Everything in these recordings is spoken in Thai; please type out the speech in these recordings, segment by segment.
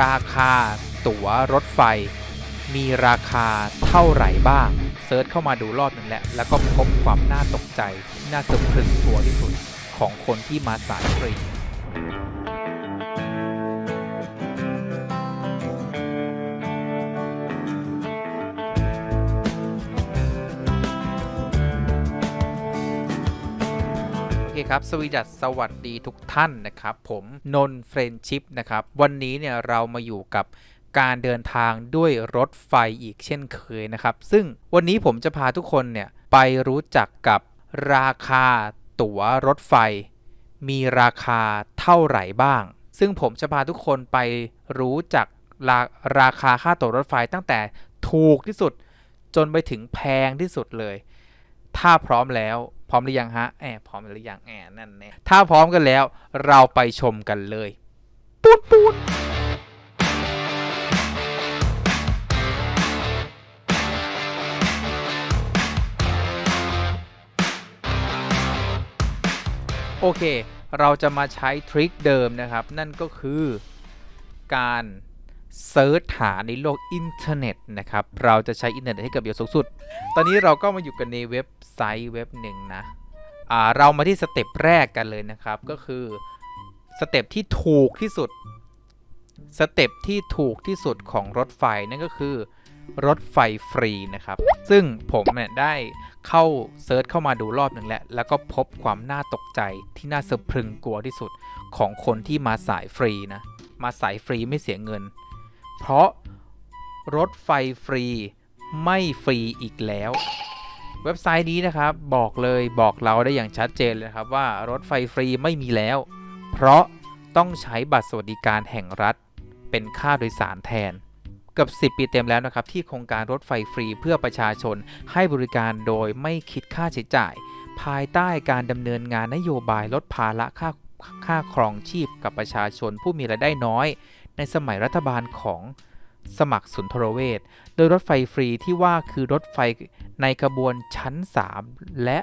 ราคาตั๋วรถไฟ มีราคาเท่าไหร่บ้างเซิร์ชเข้ามาดูรอบหนึ่งแล้วแล้วก็พบความน่าตกใจ น่าสะพรึงตัวที่สุดของคนที่มาสายฟรี คครับสวีดัสสวัสดีทุกท่านนะครับ ผมนนเฟรนชิพนะครับ วันนี้เนี่ยเรามาอยู่กับการเดินทางด้วยรถไฟอีกเช่นเคยนะครับ ซึ่งวันนี้ผมจะพาทุกคนเนี่ยไปรู้จักกับราคาตั๋วรถไฟ มีราคาเท่าไหร่บ้าง ซึ่งผมจะพาทุกคนไปรู้จักราราคาค่าตั๋วรถไฟตั้งแต่ถูกที่สุดจนไปถึงแพงที่สุดเลย ถ้าพร้อมแล้วพร้อมหรือยังฮะแอบพร้อมหรือยังแอบนั่นแน่ถ้าพร้อมกันแล้ว เราไปชมกันเลยปูดปูดโอเค เราจะมาใช้ทริคเดิมนะครับ นั่นก็คือการ เซิร์ชหาในโลกอินเทอร์เน็ตนะครับ เราจะใช้อินเทอร์เน็ตให้เกิดประโยชน์สูงสุด ตอนนี้เราก็มาอยู่กันในเว็บไซต์เว็บหนึ่งนะอ่าเรามาที่สเต็ปแรกกันเลยนะครับ ก็คือสเต็ปที่ถูกที่สุด สเต็ปที่ถูกที่สุดของรถไฟนั่นก็คือ รถไฟฟรีนะครับ ซึ่งผมเนี่ยได้เข้าเซิร์ชเข้ามาดูรอบหนึ่งแล้ว แล้วก็พบความน่าตกใจที่น่าสะพรึงกลัวที่สุดของคนที่มาสายฟรีนะ มาสายฟรีไม่เสียเงิน เพราะรถไฟฟรีไม่ฟรีอีกแล้ว เว็บไซต์นี้นะครับบอกเลยบอกเราได้อย่างชัดเจนเลยครับว่ารถไฟฟรีไม่มีแล้ว เพราะต้องใช้บัตรสวัสดิการแห่งรัฐ เป็นค่าโดยสารแทนเกือบ 10 ปีเต็มแล้วนะครับ ที่โครงการรถไฟฟรีเพื่อประชาชนให้บริการโดยไม่คิดค่าใช้จ่าย ภายใต้การดำเนินงานนโยบายลดภาระค่าค่าครองชีพกับประชาชนผู้มีรายได้น้อย ในสมัยรัฐบาลของสมัครสุนทรเวชโดยรถไฟฟรีที่ว่าคือรถไฟในขบวนชั้น 3 และ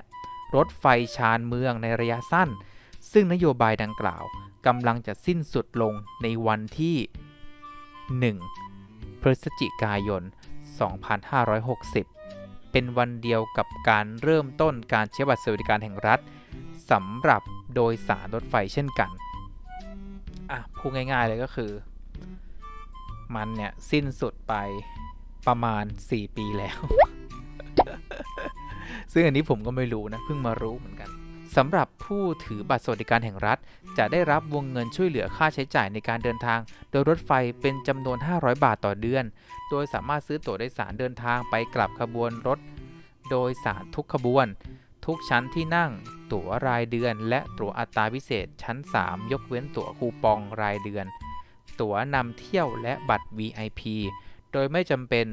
รถไฟชานเมืองในระยะสั้น ซึ่งนโยบายดังกล่าวกำลังจะสิ้นสุดลงในวันที่ 1 พฤศจิกายน 2560 เป็นวันเดียวกับการเริ่มต้นการใช้บัตรสวัสดิการแห่งรัฐสำหรับโดยสารรถไฟเช่นกัน อะ พูดง่ายๆเลยก็คือ มันเนี่ยสิ้นสุดไปประมาณ 4 ปีแล้ว ซึ่งอันนี้ผมก็ไม่รู้นะ เพิ่งมารู้เหมือนกันสำหรับผู้ถือบัตรสวัสดิการแห่งรัฐ จะได้รับวงเงินช่วยเหลือค่าใช้จ่ายในการเดินทาง โดยรถไฟเป็นจำนวน 500 บาทต่อเดือน โดยสามารถซื้อตั๋วโดยสารเดินทางไปกลับขบวนรถ โดยสารทุกขบวน ทุกชั้นที่นั่ง ตั๋วรายเดือน และตั๋วอัตราพิเศษชั้น 3 ยกเว้นตั๋วคูปองรายเดือน ตั๋วนำเที่ยวและบัตร VIP โดยไม่จำเป็น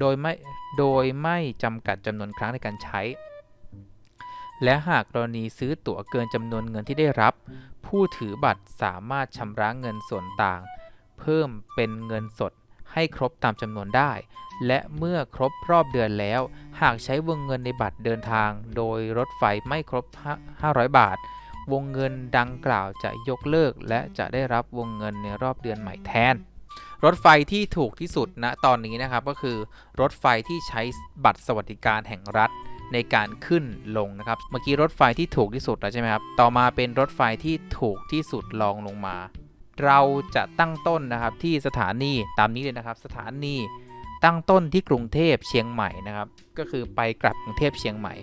โดยไม่โดยไม่จำกัดจำนวนครั้งในการใช้ และหากกรณีซื้อตั๋วเกินจำนวนเงินที่ได้รับ ผู้ถือบัตรสามารถชำระเงินส่วนต่าง เพิ่มเป็นเงินสดให้ครบตามจำนวนได้ และเมื่อครบรอบเดือนแล้ว หากใช้วงเงินในบัตรเดินทาง โดยรถไฟไม่ครบ 500 บาท วงเงินดังกล่าวจะยกเลิก และจะได้รับวงเงินในรอบเดือนใหม่แทน รถไฟที่ถูกที่สุดณตอนนี้นะครับก็คือรถไฟที่ใช้บัตรสวัสดิการแห่งรัฐในการขึ้นลงนะครับ เมื่อกี้รถไฟที่ถูกที่สุดแล้วใช่ไหมครับ ต่อมาเป็นรถไฟที่ถูกที่สุดรองลงมา เราจะตั้งต้นนะครับที่สถานีตามนี้เลยนะครับ สถานีตั้งต้นที่กรุงเทพเชียงใหม่นะครับ ก็คือไปกลับกรุงเทพเชียงใหม่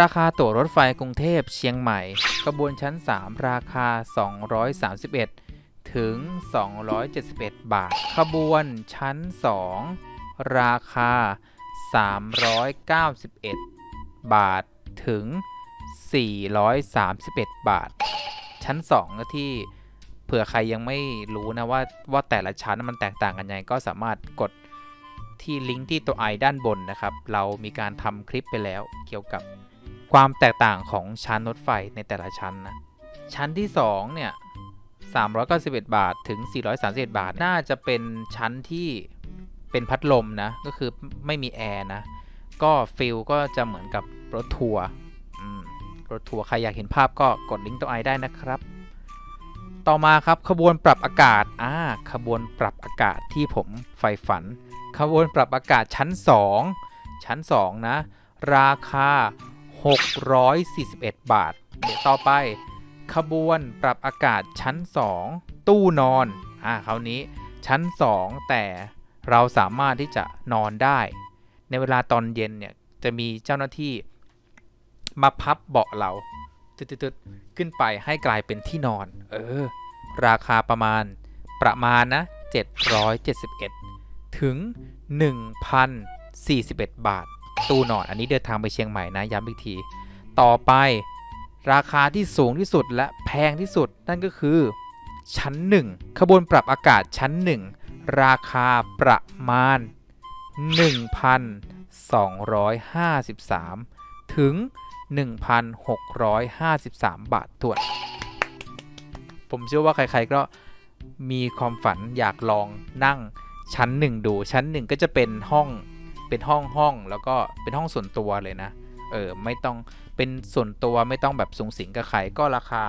ราคาตั๋วรถไฟกรุงเทพเชียงใหม่ขบวนชั้น 3 ราคา 231 ถึง 271 บาท ขบวนชั้น 2 ราคา 391 บาทถึง 431 บาท ชั้น2ก็ที่เผื่อใครยังไม่รู้นะว่าว่าแต่ละชั้นมันแตกต่างกันยังไงก็สามารถกดที่ลิงก์ที่ตัวไอด้านบนนะครับ เรามีการทำคลิปไปแล้วเกี่ยวกับ ความแตกต่างของชั้นรถไฟในแต่ละชั้นนะ ชั้นที่2เนี่ย391 บาทถึง 431 บาท น่าจะเป็นชั้นที่เป็นพัดลมนะ ก็คือไม่มีแอร์นะ ก็ฟิลก็จะเหมือนกับรถทัวร์รถทัวร์ใครอยากเห็นภาพก็กดลิงก์ตัวไอได้นะครับ ต่อมาครับขบวนปรับอากาศ อ่า ขบวนปรับอากาศที่ผมใฝ่ฝัน ขบวนปรับอากาศชั้น 2 ชั้น 2 นะ ราคา 641 บาท เดี๋ยวต่อไป ขบวนปรับอากาศชั้น 2 ตู้นอน อ่าคราวนี้ชั้น 2 แต่เราสามารถที่จะนอนได้ ในเวลาตอนเย็นเนี่ย จะมีเจ้าหน้าที่มาพับเบาะเราตึดๆๆขึ้นไปให้กลายเป็นที่นอน เออ ราคาประมาณประมาณนะ 771 ถึง 1,041 บาท ตู้นอน อันนี้เดินทางไปเชียงใหม่นะย้ำอีกที ต่อไปราคาที่สูงที่สุดและแพงที่สุดนั่นก็คือ ชั้น 1 ขบวนปรับอากาศชั้น 1 ราคาประมาณ 1,253 ถึง 1,653 บาทถวน ผมเชื่อว่าใครๆก็มีความฝันอยากลองนั่งชั้นหนึ่งดูชั้นหนึ่งก็จะเป็นห้อง เป็นห้องห้องแล้วก็เป็นห้องส่วนตัวเลยนะ เออ ไม่ต้องเป็นส่วนตัวไม่ต้องแบบสูงสิงกับใครก็ราคา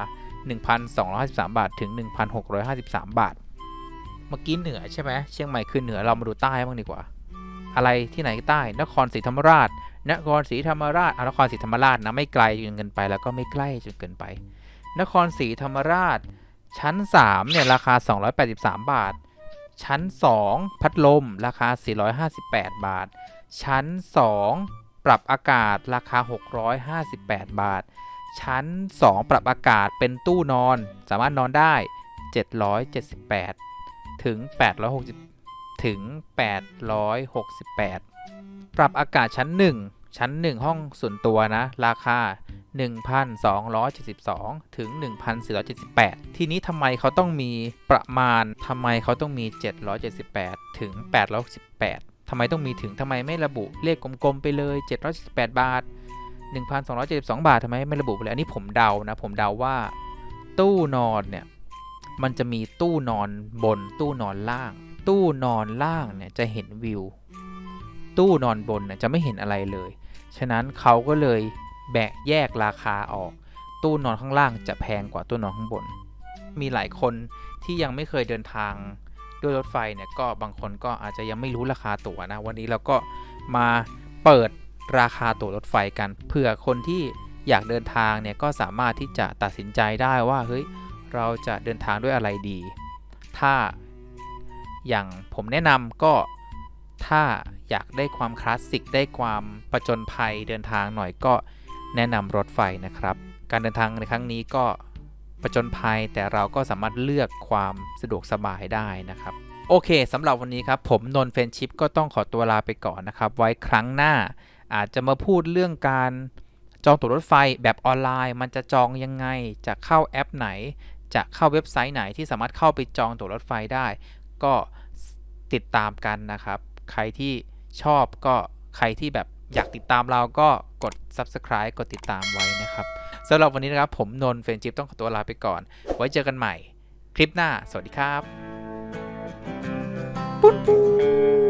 1,253 บาทถึง 1,653 บาท เมื่อกี้เหนือใช่ไหมเชียงใหม่คือเหนือเรามาดูใต้บ้างดีกว่า อะไรที่ไหนใต้ นครศรีธรรมราช นครศรีธรรมราชอะนครศรีธรรมราชนะไม่ไกลจนเกินไปแล้วก็ไม่ใกล้จนเกินไป นครศรีธรรมราชชั้น 3 เนี่ย ราคา 283 บาท ชั้น 2 พัดลม ราคา 458 บาท ชั้น 2 ปรับอากาศราคา 658 บาท ชั้น 2 ปรับอากาศเป็นตู้นอน สามารถนอนได้ 778 ถึง 860 ถึง 868 ปรับอากาศชั้น 1 ชั้น 1 ห้องส่วนตัวนะ ราคา 1,272 ถึง 1,478 ทีนี้ทำไมเขาต้องมีประมาณทำไมเขาต้องมี 778 ถึง 868ทำไมต้องมีถึงทำไมไม่ระบุเลขกลมๆไปเลย 778 บาท 1,272 บาททำไมไม่ระบุไปเลย อันนี้ผมเดานะ ผมเดาว่าตู้นอนเนี่ยมันจะมีตู้นอนบนตู้นอนล่าง ตู้นอนล่างเนี่ยจะเห็นวิว ตู้นอนบนเนี่ยจะไม่เห็นอะไรเลย ฉะนั้นเขาก็เลย แบกแยกราคาออก ตู้นอนข้างล่างจะแพงกว่าตู้นอนข้างบน มีหลายคนที่ยังไม่เคยเดินทางด้วยรถไฟเนี่ยก็บางคนก็อาจจะยังไม่รู้ราคาตั๋วนะ วันนี้เราก็มาเปิดราคาตั๋วรถไฟกันเผื่อคนที่อยากเดินทางเนี่ยก็สามารถที่จะตัดสินใจได้ว่าเฮ้ยเราจะเดินทางด้วยอะไรดี ถ้าอย่างผมแนะนำก็ถ้าอยากได้ความคลาสสิกได้ความประจนภัยเดินทางหน่อยก็ แนะนำรถไฟนะครับ การเดินทางในครั้งนี้ก็ประจนภัยแต่เราก็สามารถเลือกความสะดวกสบายได้นะครับ โอเคสำหรับวันนี้ครับ ผมนนท์เฟรนชิพก็ต้องขอตัวลาไปก่อนนะครับ ไว้ครั้งหน้าอาจจะมาพูดเรื่องการจองตั๋วรถไฟแบบออนไลน์ มันจะจองยังไง จะเข้าแอปไหน จะเข้าเว็บไซต์ไหนที่สามารถเข้าไปจองตั๋วรถไฟได้ ก็ติดตามกันนะครับ ใครที่ชอบก็ใครที่แบบอยากติดตามเราก็ ด subscribe กดติดตามไว้นะครับสำหรับวันนี้นะครับผมนนท์เฟรนชิปต้องขอตัวลาไปก่อน ไว้เจอกันใหม่ คลิปหน้า สวัสดีครับ ปุ้นปุ้น